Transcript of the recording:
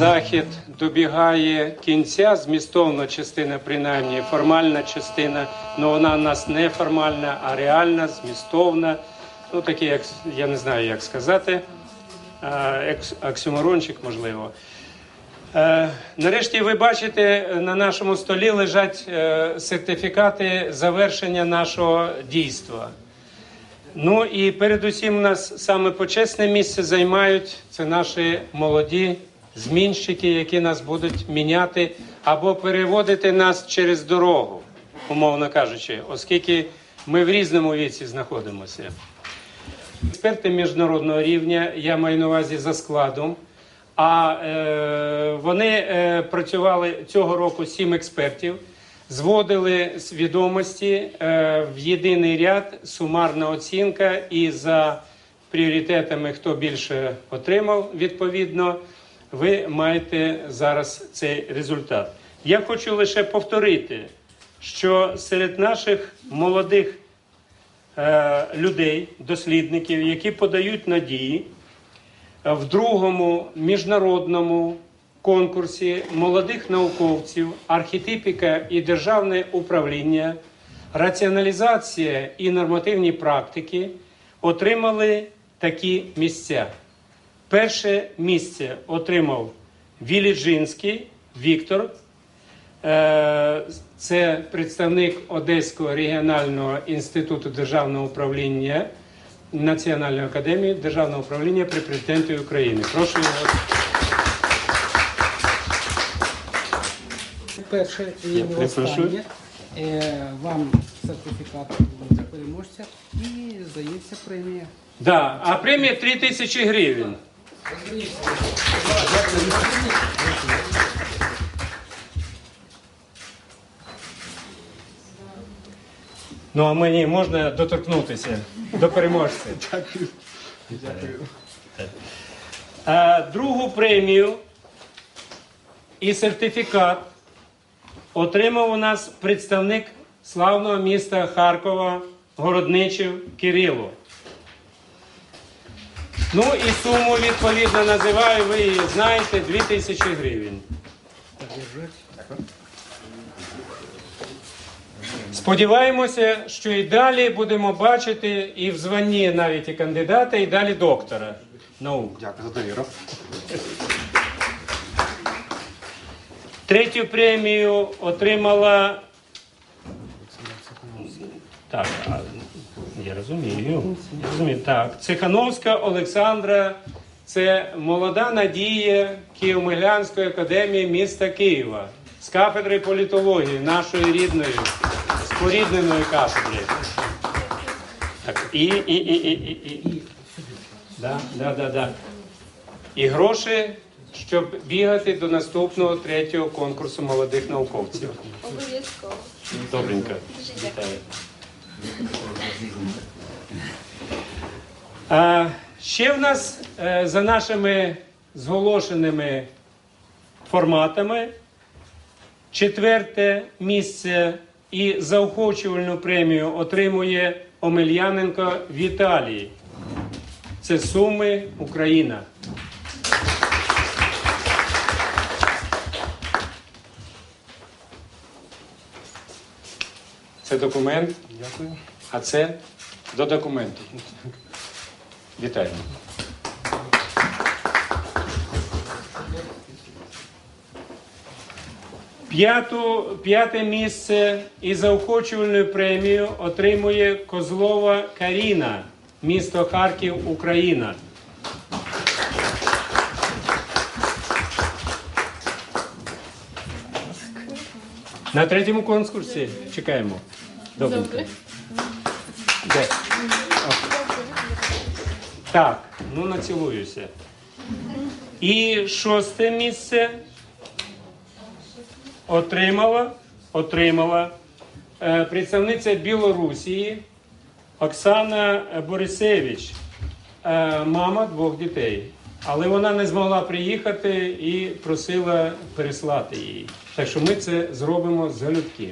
захід добігає кінця, змістовна частина, принаймні формальна частина, але вона у нас не формальна, а реальна, змістовна. Ну, такі, як я не знаю, як сказати, а, можливо. Е, Нарешті ви бачите, на нашому столі лежать е, сертифікати завершення нашого дійства. Ну і передусім у нас саме почесне місце займають це наші молоді змінщики, які нас будуть міняти або переводити нас через дорогу, умовно кажучи, оскільки ми в різному віці знаходимося. Експерти міжнародного рівня, я маю на увазі за складом. А е, вони е, працювали цього року сім експертів, зводили з відомості е, в єдиний ряд, сумарна оцінка, і за пріоритетами, хто більше отримав, відповідно, ви маєте зараз цей результат. Я хочу лише повторити, що серед наших молодих е, людей, дослідників, які подають надії в другому міжнародному конкурсі молодих науковців, архетипіка і державне управління, раціоналізація і нормативні практики отримали такі місця. Перше місце отримав Віліджинський Віктор. Е, Це представник Одеського регіонального інституту державного управління Національної академії державного управління при президенті України. Прошу його. Перше і останнє. Е, Вам сертифікат за переможця і здається премія. Да, а премія 3 тисячі гривень. Ну, а мені можна доторкнутися до переможця. Дякую. Дякую. Другу премію і сертифікат отримав у нас представник славного міста Харкова Городничів Кирило. Ну і суму відповідно називаю, ви її знаєте, 2000 гривень. Сподіваємося, що і далі будемо бачити і в званні навіть і кандидата, і далі доктора наук. Дякую за довіру. Третю премію отримала. Так, я розумію. Я розумію. Так, Цихановська Олександра. Це молода надія Києво-Могилянської академії міста Києва з кафедри політології, нашої рідної, спорідненої кафедри. Так, і, і, і, і, і, і. Да, да, да, да. І гроші, щоб бігати до наступного третього конкурсу молодих науковців. Обов'язково. Добренько. Дуже дякую. Вітаю. А, ще в нас е, за нашими зголошеними форматами четверте місце і заохочувальну премію отримує Омельяненко Віталій. Це Суми, Україна. Це документ. Дякую. А це до документу. Вітаємо. П'яту, п'яте місце і заохочувальною премією отримує Козлова Каріна, місто Харків, Україна. На третьому конкурсі чекаємо. Добре. Де? О. Так, ну націлуюся. І шосте місце отримала, отримала е, представниця Білорусії Оксана Борисевич, е, мама двох дітей. Але вона не змогла приїхати і просила переслати її. Так що ми це зробимо залюбки.